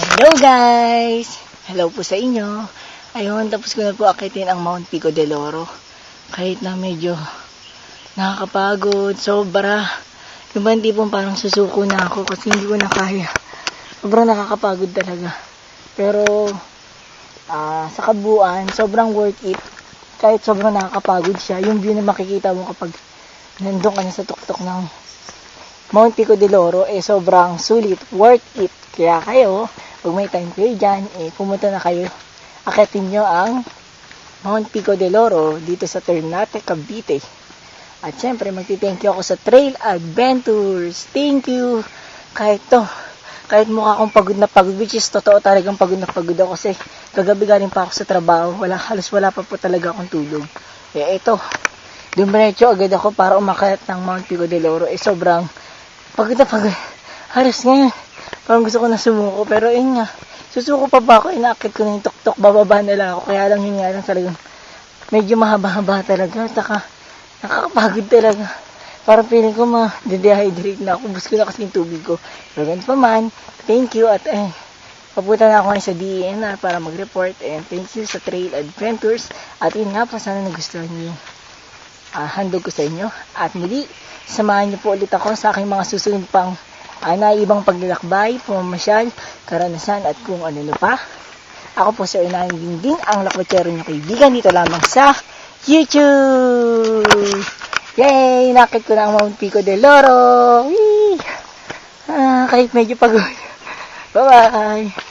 Hello guys! Hello po sa inyo. Ayun, tapos ko na po akitin ang Mount Pico del Oro. Kahit na medyo nakakapagod, sobra. Yung ba hindi pong parang susuko na ako kasi hindi ko na kaya. Sobrang nakakapagod talaga. Pero ah, sa kabuuan, sobrang worth it. Kahit sobrang nakakapagod siya, yung view na makikita mo kapag nandun ka na sa tuktok ng Mount Pico del Oro, eh sobrang sulit, worth it. Kaya kayo, pag may time kayo dyan, eh pumunta na kayo, akitin nyo ang Mount Pico del Oro dito sa Ternate, Cavite. At syempre, magti-thank you ako sa Trail Adventures. Thank you. Kahit to, kahit mukha akong pagod na pagod, which is totoo talagang pagod na pagod ako kasi kagabi galing pa ako sa trabaho, wala, halos wala pa po talaga akong tulog. Eh, ito, dumiretso agad ako para umakyat ng Mount Pico del Oro. Eh, sobrang pagod na pagod. Halos ngayon, parang gusto ko na sumuko. Pero yun nga, susuko pa ba ako? Inaakit ko na yung tuktok, bababa na lang ako. Kaya lang yun nga lang talagang medyo mahaba-haba talaga. Taka, nakakapagod talaga. Parang feeling ko ma-dehydrate na ako. Bus ko na kasi yung tubig ko. Pero ganun pa man, thank you at eh, papunta na ako ngayon sa DNR para mag-report. And thank you sa Trail Adventures. At yun nga po, sana nagustuhan niyo yung ah, handog ko sa inyo. At muli, samahan niyo po ulit ako sa aking mga susunod pang uh, naibang paglalakbay, pumamasyal, karanasan at kung ano na pa. Ako po si Ernan Dingding, ang lakwatsero niyo kaibigan dito lamang sa YouTube! Yay! Nakit ko na ang Mount Pico del Oro! Whee! Ah, kahit medyo pagod. Bye-bye!